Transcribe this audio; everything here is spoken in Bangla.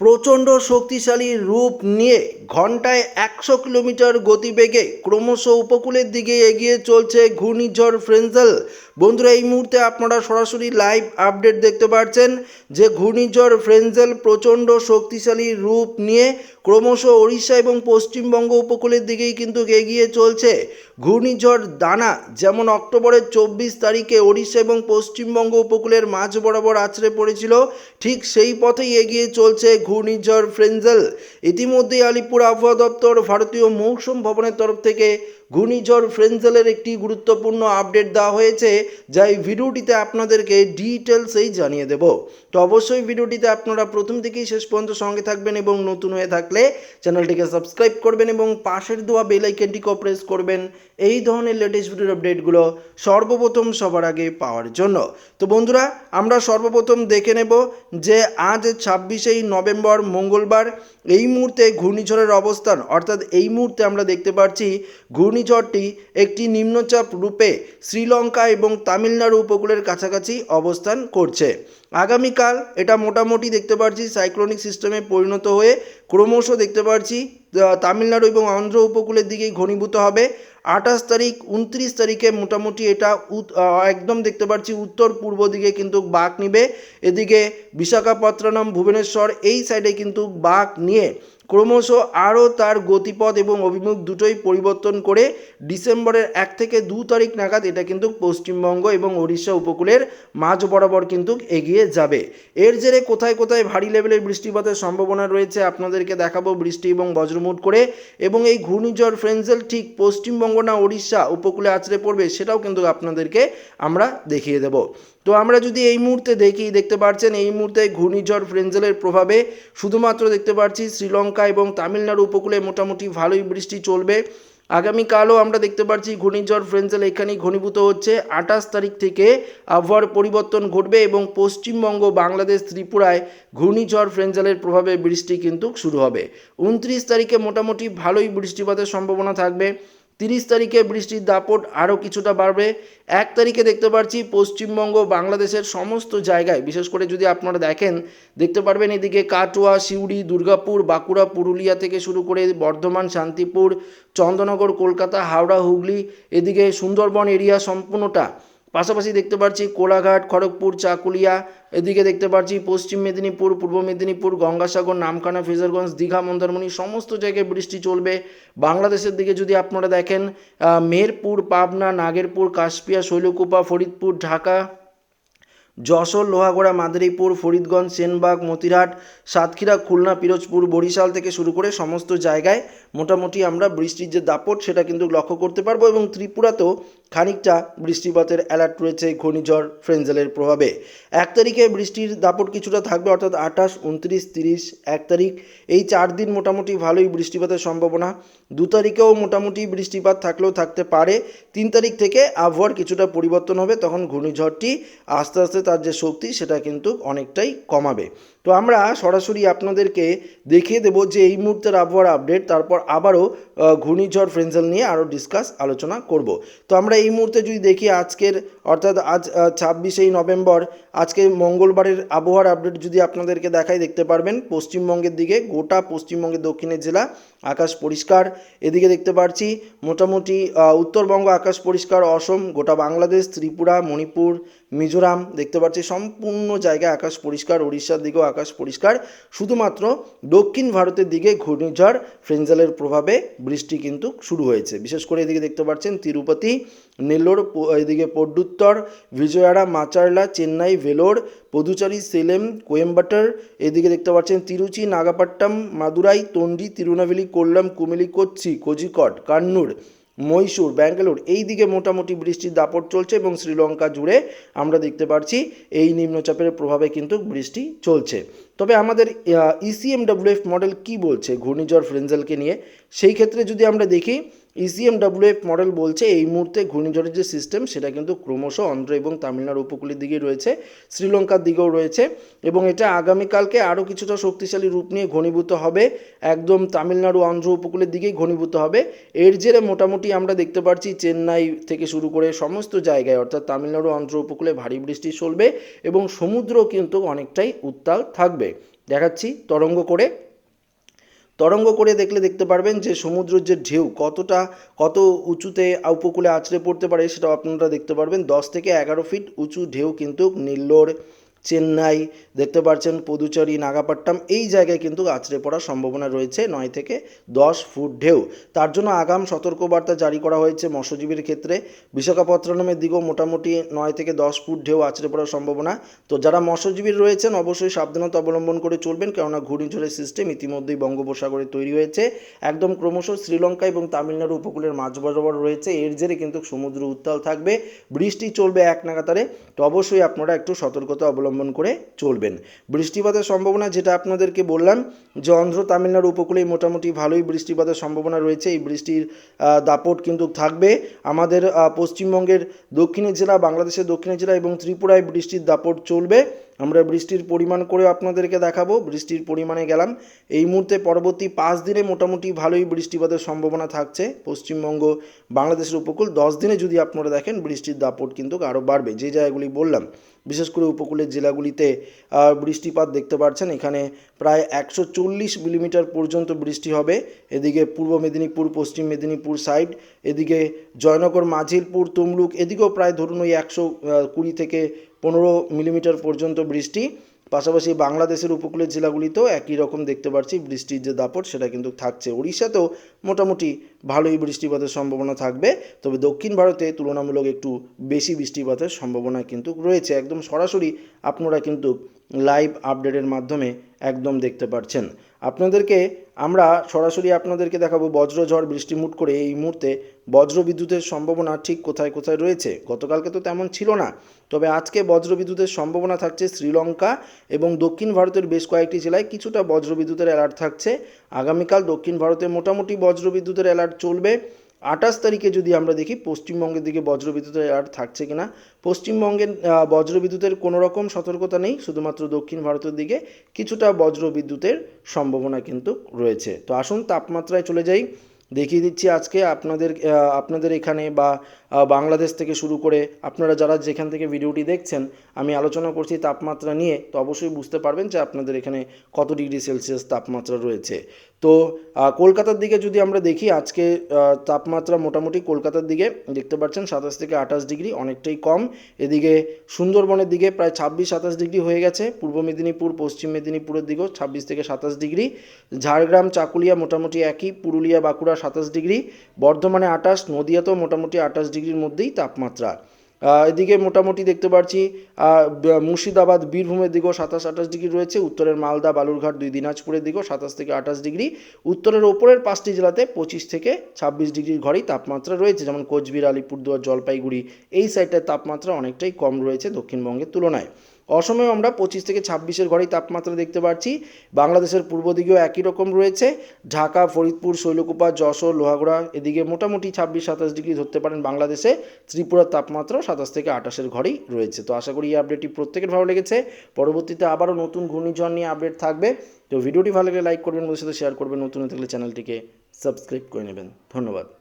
প্রচণ্ড শক্তিশালী রূপ নিয়ে ঘন্টায় একশো কিলোমিটার গতিবেগে ক্রমশ উপকূলের দিকে এগিয়ে চলছে ঘূর্ণিঝড় ফ্রেঞ্জেল বন্ধুরা, এই মুহূর্তে আপনারা সরাসরি লাইভ আপডেট দেখতে পাচ্ছেন যে ঘূর্ণিঝড় ফ্রেঞ্জেল প্রচণ্ড শক্তিশালী রূপ নিয়ে ক্রমশ ওড়িশা এবং পশ্চিমবঙ্গ উপকূলের দিকেই কিন্তু এগিয়ে চলছে ঘূর্ণিঝড় দানা। যেমন অক্টোবরের চব্বিশ তারিখে ওড়িশা এবং পশ্চিমবঙ্গ উপকূলের মাঝ বরাবর আছড়ে পড়েছিল, ঠিক সেই পথেই এগিয়ে চলছে ঘূর্ণিঝড় ফ্রেঞ্জেল। ইতিমধ্যেই আলিপুর আবহাওয়া দপ্তর ভারতীয় মৌসুম ভবনের তরফ থেকে ঘূর্ণিঝড় ফ্রেঞ্জেলের একটি গুরুত্বপূর্ণ আপডেট দেওয়া হয়েছে, যা এই ভিডিওটিতে আপনাদেরকে ডিটেলসেই জানিয়ে দেব। তো অবশ্যই ভিডিওটিতে আপনারা প্রথম থেকেই শেষ পর্যন্ত সঙ্গে থাকবেন এবং নতুন হয়ে থাকলে চ্যানেলটিকে সাবস্ক্রাইব করবেন এবং পাশের দেওয়া বেল আইকনটিকেও প্রেস করবেন। এই ধরনের লেটেস্ট ভিডিওর আপডেটগুলো সর্বপ্রথম সবার আগে পাওয়ার জন্য। তো বন্ধুরা, আমরা সর্বপ্রথম দেখে নেব যে আজ ছাব্বিশেই নভেম্বর, মঙ্গলবার, এই মুহূর্তে ঘূর্ণিঝড়ের অবস্থান, অর্থাৎ এই মুহূর্তে আমরা দেখতে পাচ্ছি ঘূর্ণিঝড়টি একটি নিম্নচাপ রূপে শ্রীলঙ্কা এবং তামিলনাড়ু উপকূলের কাছাকাছি অবস্থান করছে। আগামীকাল এটা মোটামুটি দেখতে পাচ্ছি সাইক্লোনিক সিস্টেমে পরিণত হয়ে ক্রমশ দেখতে পাচ্ছি তামিলনাড়ু এবং অন্ধ্র উপকূলের দিকেই ঘনীভূত হবে। আঠাশ তারিখ, উনত্রিশ তারিখে মোটামুটি এটা একদম দেখতে পাচ্ছি উত্তর পূর্ব দিকে কিন্তু বাঘ নিবে। এদিকে বিশাখাপত্তনম, ভুবনেশ্বর এই সাইডে কিন্তু বাঘ নিয়ে ক্রমশ আরও তার গতিপথ এবং অভিমুখ দুটোই পরিবর্তন করে ডিসেম্বরের এক থেকে দু তারিখ নাগাদ এটা কিন্তু পশ্চিমবঙ্গ এবং ওড়িশা উপকূলের মাঝ বরাবর কিন্তু এগিয়ে যাবে। এর জেরে কোথায় কোথায় ভারী লেভেলের বৃষ্টিপাতের সম্ভাবনা রয়েছে আপনাদেরকে দেখাবো বৃষ্টি এবং বজ্রমুট করে এবং এই ঘূর্ণিঝড় ফ্রেঞ্জেল ঠিক পশ্চিমবঙ্গ না ওড়িশা উপকূলে আছড়ে পড়বে সেটাও কিন্তু আপনাদেরকে আমরা দেখিয়ে দেব। তো আমরা যদি এই মুহূর্তে দেখি, দেখতে পাচ্ছেন এই মুহূর্তে ঘূর্ণিঝড় ফ্রেঞ্জেলের প্রভাবে শুধুমাত্র দেখতে পাচ্ছি শ্রীলঙ্কা এবং তামিলনাড়ু উপকূলে মোটামুটি ভালোই বৃষ্টি চলবে। আগামীকালও আমরা দেখতে পাচ্ছি ঘূর্ণিঝড় ফ্রেন্সেল এখানেই ঘনীভূত হচ্ছে। আঠাশ তারিখ থেকে আবহাওয়ার পরিবর্তন ঘটবে এবং পশ্চিমবঙ্গ, বাংলাদেশ, ত্রিপুরায় ঘূর্ণিঝড় ফ্রেন্সেলের প্রভাবে বৃষ্টি কিন্তু শুরু হবে। উনত্রিশ তারিখে মোটামুটি ভালোই বৃষ্টিপাতের সম্ভাবনা থাকবে। তিরিশ তারিখে বৃষ্টির দাপট আরও কিছুটা বাড়বে। এক তারিখে দেখতে পাচ্ছি পশ্চিমবঙ্গ, বাংলাদেশের সমস্ত জায়গায়, বিশেষ করে যদি আপনারা দেখেন, দেখতে পারবেন এদিকে কাটোয়া, সিউড়ি, দুর্গাপুর, বাঁকুড়া, পুরুলিয়া থেকে শুরু করে বর্ধমান, শান্তিপুর, চন্দ্রনগর, কলকাতা, হাওড়া, হুগলি, এদিকে সুন্দরবন এরিয়া সম্পূর্ণটা পাশাপাশি দেখতে পাচ্ছি কোলাঘাট, খড়গপুর, চাকুলিয়া, এদিকে দেখতে পাচ্ছি পশ্চিম মেদিনীপুর, পূর্ব মেদিনীপুর, গঙ্গাসাগর, নামখানা, ফেজারগঞ্জ, দীঘা, মন্দারমণি, সমস্ত জায়গায় বৃষ্টি চলবে। বাংলাদেশের দিকে যদি আপনারা দেখেন মেহেরপুর, পাবনা, নাগেরপুর, কাশপিয়া, শৈলকুপা, ফরিদপুর, ঢাকা, যশোর, লোহাগড়া, মাদারীপুর, ফরিদগঞ্জ, সেনবাগ, মতিরহাট, সাতক্ষীরা, খুলনা, পিরোজপুর, বরিশাল থেকে শুরু করে সমস্ত জায়গায় মোটামুটি আমরা বৃষ্টির যে দাপট, সেটা কিন্তু লক্ষ্য করতে পারব এবং ত্রিপুরাতেও খানিকটা বৃষ্টিপাতের অ্যালার্ট রয়েছে ঘূর্ণিঝড় ফ্রেঞ্জেলের প্রভাবে। এক তারিখে বৃষ্টির দাপট কিছুটা থাকবে, অর্থাৎ আঠাশ, উনত্রিশ, তিরিশ, এক তারিখ। এই চার দিন মোটামুটি ভালোই বৃষ্টিপাতের সম্ভাবনা। দু তারিখেও মোটামুটি বৃষ্টিপাত থাকলেও থাকতে পারে। তিন তারিখ থেকে আবহাওয়ার কিছুটা পরিবর্তন হবে, তখন ঘূর্ণিঝড়টি আস্তে আস্তে তার যে শক্তি, সেটা কিন্তু অনেকটাই কমাবে। তো আমরা সরাসরি আপনাদেরকে দেখিয়ে দেবো যে এই মুহূর্তের আবহাওয়ার আপডেট তারপর আবারও ঘূর্ণিঝড়, ফ্রেঞ্জেল নিয়ে আরও ডিসকাস আলোচনা করব। তো আমরা এই মুহূর্তে যদি দেখি আজকের, অর্থাৎ আজ ছাব্বিশেই নভেম্বর, আজকে মঙ্গলবারের আবহাওয়ার আপডেট যদি আপনাদেরকে দেখাই দেখতে পারবেন। পশ্চিমবঙ্গের দিকে, গোটা পশ্চিমবঙ্গের দক্ষিণের জেলা, আকাশ পরিষ্কার। এদিকে দেখতে পাচ্ছি মোটামুটি উত্তরবঙ্গ আকাশ পরিষ্কার, অসম, গোটা বাংলাদেশ, ত্রিপুরা, মণিপুর মিজোরাম দেখতে পাচ্ছি, সম্পূর্ণ জায়গায় আকাশ পরিষ্কার উড়িষ্যার দিকেও আকাশ পরিষ্কার। শুধুমাত্র দক্ষিণ ভারতের দিকে ঘূর্ণিঝড়, ফ্রেঞ্জালের প্রভাবে বৃষ্টি কিন্তু শুরু হয়েছে। বিশেষ করে এদিকে দেখতে পাচ্ছেন তিরুপতি, নেল্লোর এদিকে পড্ডুত্তর বিজয়াড়া, মাচারলা, চেন্নাই, ভেলোর, পদুচারি, সেলেম, কোয়েম্বাটার, এদিকে দেখতে পাচ্ছেন তিরুচি নাগাপাট্টাম মাদুরাই, তন্ডি, তিরুনাভেলি, কোল্লাম কুমিলি কোচ্চি কোজিকট, কান্নুর। মহীশূর, ব্যাঙ্গালোর, এই দিকে মোটামুটি বৃষ্টির দাপট চলছে এবং শ্রীলঙ্কা জুড়ে আমরা দেখতে পাচ্ছি এই নিম্নচাপের প্রভাবে কিন্তু বৃষ্টি চলছে। তবে আমাদের ইসিএমডব্লিউএফ মডেল কি বলছে ঘূর্ণিঝড় ফ্রেঞ্জেলকে নিয়ে? সেই ক্ষেত্রে যদি আমরা দেখি ইসিএমডব্লিউএফ মডেল বলছে, এই মুহূর্তে ঘূর্ণিঝড়ের যে সিস্টেম সেটা কিন্তু ক্রমশ অন্ধ্র এবং তামিলনাড়ু উপকূলের দিকে রয়েছে, শ্রীলঙ্কার দিকেও রয়েছে, এবং এটা আগামীকালকে আরও কিছুটা শক্তিশালী রূপ নিয়ে ঘনীভূত হবে, একদম তামিলনাড়ু অন্ধ্র উপকূলের দিকেই ঘনীভূত হবে, এর জেরে মোটামুটি আমরা দেখতে পাচ্ছি চেন্নাই থেকে শুরু করে সমস্ত জায়গায়, অর্থাৎ তামিলনাড়ু অন্ধ্র উপকূলে ভারী বৃষ্টি চলবে, এবং সমুদ্র কিন্তু অনেকটাই উত্তাল থাকবে। দেখাচ্ছি তরঙ্গ করে। তরঙ্গ করে দেখলে দেখতে পারবেন যে সমুদ্রের যে ঢেউ কতটা, কত উঁচুতে উপকূলে আছড়ে পড়তে পারে সেটাও আপনারা দেখতে পারবেন। দশ থেকে এগারো ফিট উঁচু ঢেউ কিন্তু নেল্লোর চেন্নাই, দেখতে পাচ্ছেন পুদুচেরি নাগাপাট্টাম এই জায়গায় কিন্তু আছড়ে পড়ার সম্ভাবনা রয়েছে নয় থেকে দশ ফুট ঢেউ। তার জন্য আগাম সতর্কবার্তা জারি করা হয়েছে মৎস্যজীবীর ক্ষেত্রে। বিশাখাপত্তনমের দিকেও মোটামুটি নয় থেকে দশ ফুট ঢেউ আছড়ে পড়ার সম্ভাবনা। তো যারা মৎস্যজীবী রয়েছেন, অবশ্যই সাবধানতা অবলম্বন করে চলবেন, কেননা ঘূর্ণিঝড়ের সিস্টেম ইতিমধ্যেই বঙ্গোপসাগরে তৈরি হয়েছে। একদম ক্রমশ শ্রীলঙ্কা এবং তামিলনাড়ু উপকূলের মাঝ বরাবর রয়েছে। এর জেরে কিন্তু সমুদ্র উত্তাল থাকবে। বৃষ্টি চলবে এক নাগাতারে। তো অবশ্যই আপনারা একটু সতর্কতা অবলম্বন করে চলবেন। বৃষ্টিপাতের সম্ভাবনা যেটা আপনাদেরকে বললাম, যে অন্ধ্র তামিলনাড়ু উপকূলে মোটামুটি ভালোই বৃষ্টিপাতের সম্ভাবনা রয়েছে। এই বৃষ্টির দাপট কিন্তু থাকবে। আমাদের পশ্চিমবঙ্গের দক্ষিণের জেলা, বাংলাদেশের দক্ষিণের জেলা এবং ত্রিপুরায় বৃষ্টির দাপট চলবে। আমরা বৃষ্টির পরিমাণ করে আপনাদেরকে দেখাবো। বৃষ্টির পরিমাণে গেলাম। এই মুহূর্তে পরবর্তী পাঁচ দিনে মোটামুটি ভালোই বৃষ্টিপাতের সম্ভাবনা থাকছে। পশ্চিমবঙ্গ, বাংলাদেশের উপকূল, দশ দিনে যদি আপনারা দেখেন, বৃষ্টির দাপট কিন্তু আরও বাড়বে। যে জায়গাগুলি বললাম, বিশেষ করে উপকূলের জেলাগুলিতে বৃষ্টিপাত দেখতে পাচ্ছেন। এখানে প্রায় একশো চল্লিশ মিলিমিটার পর্যন্ত বৃষ্টি হবে। এদিকে পূর্ব মেদিনীপুর, পশ্চিম মেদিনীপুর সাইড, এদিকে জয়নগর, মাঝিরপুর, তমলুক, এদিকেও প্রায় ধরুন ওই একশো কুড়ি থেকে পনেরো মিলিমিটার পর্যন্ত বৃষ্টি, পাশাপাশি বাংলাদেশের উপকূলের জেলাগুলিতেও একই রকম দেখতে পাচ্ছি বৃষ্টির যে দাপট, সেটা কিন্তু থাকছে। উড়িষ্যাতেও মোটামুটি ভালোই বৃষ্টিপাতের সম্ভাবনা থাকবে, তবে দক্ষিণ ভারতে তুলনামূলক একটু বেশি বৃষ্টিপাতের সম্ভাবনা কিন্তু রয়েছে। একদম সরাসরি আপনারা কিন্তু লাইভ আপডেটের মাধ্যমে একদম দেখতে পাচ্ছেন আপনাদেরকে আমরা সরাসরি আপনাদেরকে দেখাবো বজ্রঝড় বৃষ্টিমুট করে এই মুহূর্তে বজ্র বিদ্যুতের সম্ভাবনা ঠিক কোথায় কোথায় রয়েছে? গতকালকে তো তেমন ছিল না। তবে আজকে বজ্রবিদ্যুতের সম্ভাবনা থাকছে শ্রীলঙ্কা এবং দক্ষিণ ভারতের বেশ কয়েকটি জেলায় কিছুটা বজ্রবিদ্যুতের অ্যালার্ট থাকছে। আগামীকাল দক্ষিণ ভারতে মোটামুটি বজ্রবিদ্যুতের অ্যালার্ট চলবে। আঠাশ তারিখে যদি আমরা দেখি, পশ্চিমবঙ্গের দিকে বজ্রবিদ্যুতের অ্যালার্ট থাকছে কিনা? পশ্চিমবঙ্গের বজ্র বজ্রবিদ্যুতের কোনো রকম সতর্কতা নেই, শুধুমাত্র দক্ষিণ ভারতের দিকে কিছুটা বজ্র বিদ্যুতের সম্ভাবনা কিন্তু রয়েছে। তো আসুন তাপমাত্রায় চলে যাই। দেখিয়ে দিচ্ছি আজকে আপনাদের আপনাদের এখানে বা বাংলাদেশ থেকে শুরু করে আপনারা যারা যেখান থেকে ভিডিওটি দেখছেন, আমি আলোচনা করছি তাপমাত্রা নিয়ে, তো অবশ্যই বুঝতে পারবেন যে আপনাদের এখানে কত ডিগ্রি সেলসিয়াস তাপমাত্রা রয়েছে। তো কলকাতার দিকে যদি আমরা দেখি, আজকে তাপমাত্রা মোটামুটি কলকাতার দিকে দেখতে পাচ্ছেন সাতাশ থেকে আঠাশ ডিগ্রি, অনেকটাই কম। এদিকে সুন্দরবনের দিকে প্রায় ছাব্বিশ, সাতাশ ডিগ্রি হয়ে গেছে। পূর্ব মেদিনীপুর, পশ্চিম মেদিনীপুরের দিকেও ছাব্বিশ থেকে সাতাশ ডিগ্রি। ঝাড়গ্রাম, চাকুলিয়া মোটামুটি একই, পুরুলিয়া, বাঁকুড়া সাতাশ ডিগ্রি, বর্ধমানে আঠাশ, নদিয়াতেও মোটামুটি আঠাশ ডিগ্রির মধ্যেই তাপমাত্রা। এদিকে মোটামুটি দেখতে পাচ্ছি মুর্শিদাবাদ, বীরভূমের দিকেও সাতাশ, আঠাশ ডিগ্রি রয়েছে, উত্তরের মালদা, বালুরঘাট দুই, দিনাজপুরের দিকেও সাতাশ থেকে আঠাশ ডিগ্রি, উত্তরের ওপরের পাঁচটি জেলাতে পঁচিশ থেকে ছাব্বিশ ডিগ্রির ঘরেই তাপমাত্রা রয়েছে, যেমন কোচবিহার, আলিপুরদুয়ার, জলপাইগুড়ি, এই সাইডটার তাপমাত্রা অনেকটাই কম রয়েছে দক্ষিণবঙ্গের তুলনায়। অসমেও আমরা পঁচিশ থেকে ছাব্বিশের ঘরেই তাপমাত্রা দেখতে পাচ্ছি। বাংলাদেশের পূর্ব দিকেও একই রকম রয়েছে। ঢাকা, ফরিদপুর, শৈলকুপা, যশোর, লোহাগড়া এদিকে মোটামুটি ছাব্বিশ, সাতাশ ডিগ্রি ধরতে পারেন বাংলাদেশে। ত্রিপুরার তাপমাত্রাও সাতাশ থেকে আঠাশের ঘরেই রয়েছে। তো আশা করি এই আপডেটটি প্রত্যেকের ভালো লেগেছে। পরবর্তীতে আবারও নতুন ঘূর্ণিঝড় নিয়ে আপডেট থাকবে। তো ভিডিওটি ভালো লাগলে লাইক করবেন ওদের সাথে শেয়ার করবেন। নতুন থাকলে চ্যানেলটিকে সাবস্ক্রাইব করে নেবেন। ধন্যবাদ।